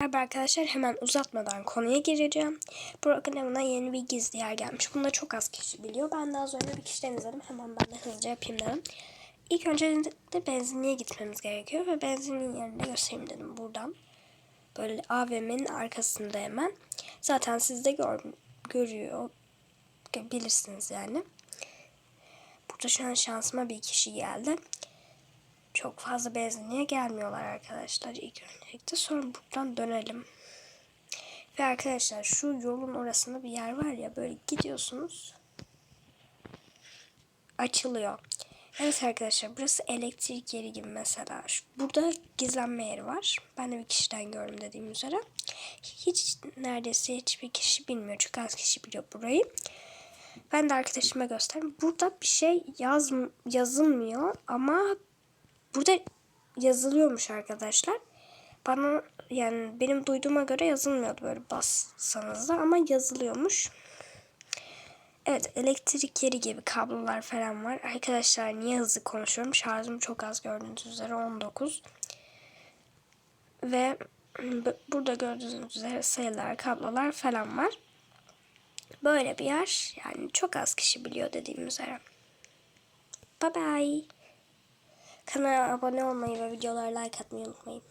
Merhaba arkadaşlar hemen uzatmadan konuya gireceğim. Programına yeni bir gizli yer gelmiş. Bunu da çok az kişi biliyor. Ben de az önce bir kişiden izledim. Hemen ben de hızlıca yapayım dedim. İlk öncelikle benzinliğe gitmemiz gerekiyor. Ve benzinliğin yerini de göstereyim dedim buradan. Böyle AVM'nin arkasında hemen. Zaten siz de gör, görüyor. Bilirsiniz yani. Burada şu an şansıma bir kişi geldi çok fazla benzinliğe gelmiyorlar arkadaşlar ilk öncelikle. Sonra buradan dönelim. Ve arkadaşlar şu yolun orasında bir yer var ya böyle gidiyorsunuz. Açılıyor. Evet arkadaşlar burası elektrik yeri gibi mesela. Burada gizlenme yeri var. Ben de bir kişiden gördüm dediğim üzere. Hiç neredeyse hiçbir kişi bilmiyor. Çok az kişi biliyor burayı. Ben de arkadaşıma gösterdim. Burada bir şey yaz, yazılmıyor ama burada yazılıyormuş arkadaşlar. Bana yani benim duyduğuma göre yazılmıyordu böyle bassanız da ama yazılıyormuş. Evet elektrik yeri gibi kablolar falan var. Arkadaşlar niye hızlı konuşuyorum? Şarjım çok az gördüğünüz üzere 19. Ve bu- burada gördüğünüz üzere sayılar, kablolar falan var. Böyle bir yer. Yani çok az kişi biliyor dediğim üzere. Bye bye. Kanala abone olmayı ve videolara like atmayı unutmayın.